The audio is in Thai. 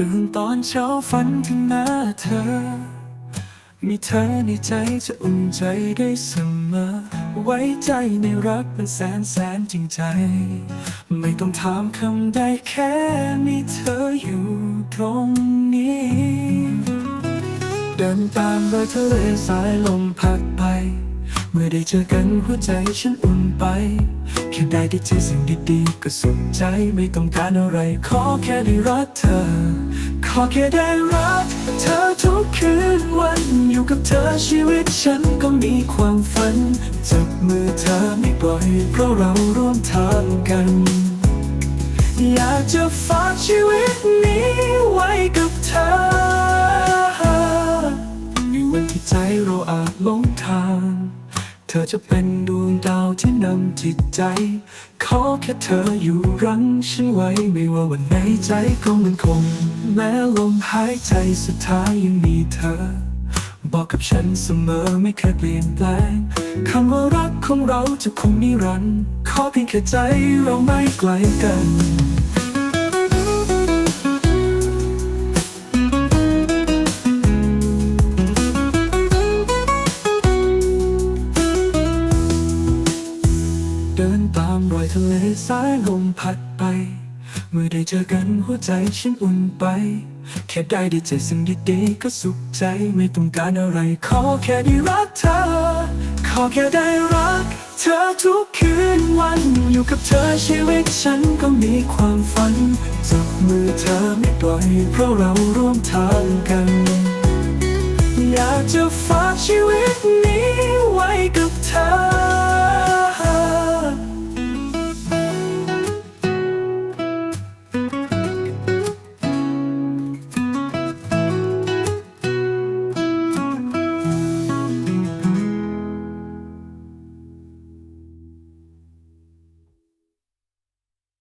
ตื่นตอนเช้าฝันถึงหน้าเธอ มีเธอในใจจะอุ่นใจได้เสมอ ไว้ใจในรักเป็นแสนแสนจริงใจ ไม่ต้องถามคำใดแค่มีเธออยู่ตรงนี้ เดินตามรอยทะเลสายลมพัดไป เมื่อได้เจอกันหัวใจฉันอุ่นไปแค่ได้ได้เจอสิ่งดีๆก็สุขใจไม่ต้องการอะไร ขอแค่ได้รักเธอ ขอแค่ได้รักเธอทุกคืนวันอยู่กับเธอชีวิตฉันก็มีความฝัน จับมือเธอไม่ปล่อยเพราะเราร่วมทางกัน อยากจะฝากชีวิตนี้ไว้กับเธอ เธอจะเป็นดวงดาวที่นำจิตใจ ขอแค่เธออยู่รั้งฉันไว้ ไม่ว่าวันไหนใจก็มันคง แม้ลมหายใจสุดท้ายยังมีเธอ บอกกับฉันเสมอไม่เคยเปลี่ยนแปลงคำว่ารักของเราจะคงนิรันดร์ขอเพียงแค่ใจเราไม่ไกลกันามรอยทะเลสายลมพัดไป เมื่อได้เจอกันหัวใจฉันอุ่นไป แค่ได้ได้เจอสิ่งดีๆก็สุขใจไม่ต้องการอะไรขอแค่ได้รักเธอ ขอแค่ได้รัก เธอทุกคืนวันอยู่กับเธอชีวิตฉันก็มีความฝันจับมือเธอไม่ปล่อยเพราะเราร่วมทางกัน อยากจะฝากชีวิตนี้ไว้กับเธอ